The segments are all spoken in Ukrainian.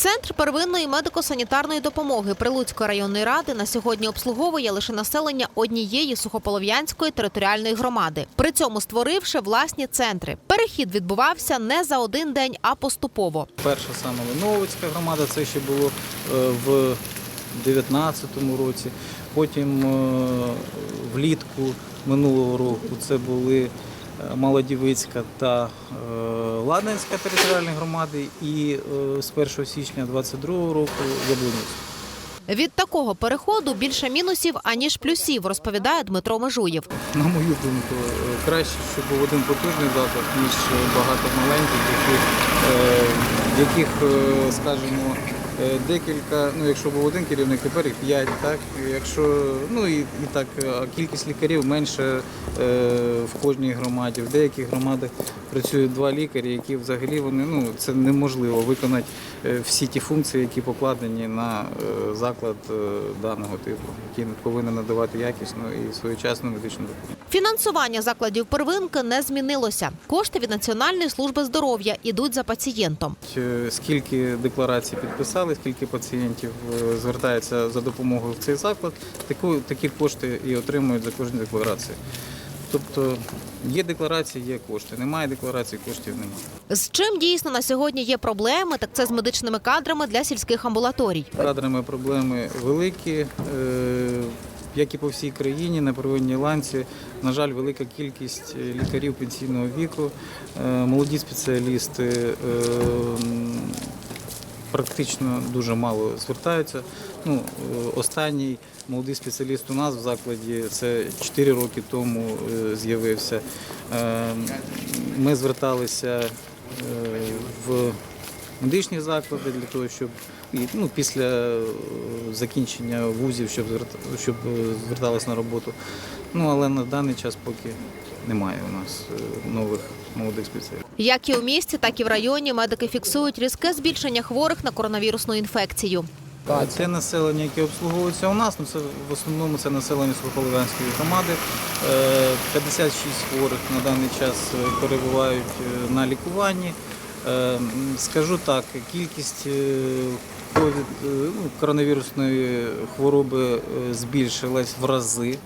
Центр первинної медико-санітарної допомоги Прилуцької районної ради на сьогодні обслуговує лише населення однієї сухополов'янської територіальної громади, при цьому створивши власні центри. Перехід відбувався не за один день, а поступово. Перша саме Леновицька громада, це ще було е, в 19-му році. Потім е, влітку минулого року це були Молодівицька та е, Ладненська територіальні громади і е, з 1 січня 22-го року Яблунівська. Від такого переходу більше мінусів аніж плюсів, розповідає Дмитро Межуєв. На мою думку, е, краще, щоб був один потужний заклад, ніж багато маленьких, яких, яких, скажімо, декілька, ну якщо був один керівник, тепер їх п'ять, так? Якщо, ну і, і так, е, а кількість лікарів менше е, в кожній громаді. В деяких громадах працюють два лікарі, які взагалі вони, ну це неможливо виконати е, всі ті функції, які покладені на е, заклад е, даного типу, який повинен надавати якісну і своєчасну медичну допомогу. Фінансування закладів первинки не змінилося. Кошти від Національної служби здоров'я ідуть за пацієнтом. Е, Скільки декларацій підписали, скільки пацієнтів е, звертається за допомогою в цей заклад, таку, такі кошти і отримують за кожну декларацію. Тобто є декларації, є кошти. Немає декларацій, коштів немає. З чим дійсно на сьогодні є проблеми, так це з медичними кадрами для сільських амбулаторій. Кадрами проблеми великі, е, як і по всій країні, на первинній ланці. На жаль, велика кількість е, лікарів пенсійного віку, молоді спеціалісти практично дуже мало звертаються. Ну, е, останній молодий спеціаліст у нас в закладі це 4 роки тому е, з'явився. Е, Ми зверталися в медичні заклади для того, щоб ну, після е, закінчення вузів, щоб, щоб е, звертались на роботу. Ну, але на даний час поки немає у нас е, нових молодих спеціалістів. Як і у місті, так і в районі медики фіксують різке збільшення хворих на коронавірусну інфекцію. Це населення, яке обслуговується у нас, ну це в основному це населення Сухополов'янської громади. Е, 56 хворих на даний час перебувають на лікуванні. Е, Скажу так, кількість е, е, ну, коронавірусної хвороби збільшилась в рази,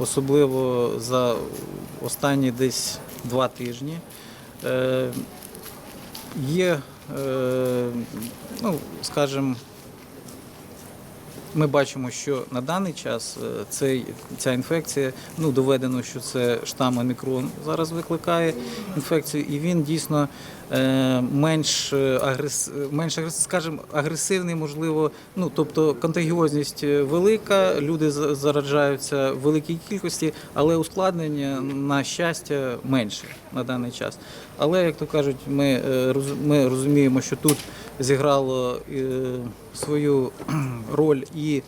особливо за останні десь два тижні. Є, ну, скажімо, ми бачимо, що на даний час е, цей, ця інфекція, ну доведено, що це штам омікрон зараз викликає інфекцію, і він дійсно е, менш е, менш агрес, скажімо, агресивний, можливо. Ну тобто контагіозність велика, люди за- заражаються в великій кількості, але ускладнення на щастя менше на даний час. Але як то кажуть, ми, ми розуміємо, що тут зіграло свою роль і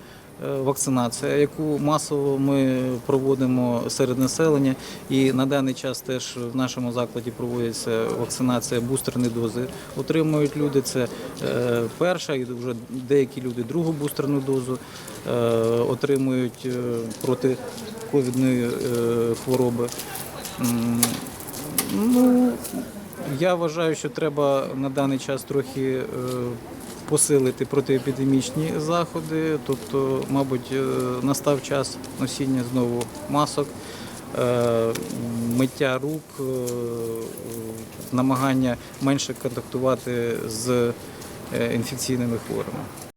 е, вакцинація, яку масово ми проводимо серед населення. І на даний час теж в нашому закладі проводиться вакцинація, бустерні дози отримують люди. Це е, перша, і вже деякі люди другу бустерну дозу е, отримують проти ковідної хвороби. Ну, я вважаю, що треба на даний час трохи посилити протиепідемічні заходи. Тобто, мабуть, е, настав час носіння знову масок, е, миття рук, е, намагання менше контактувати з інфекційними хворими.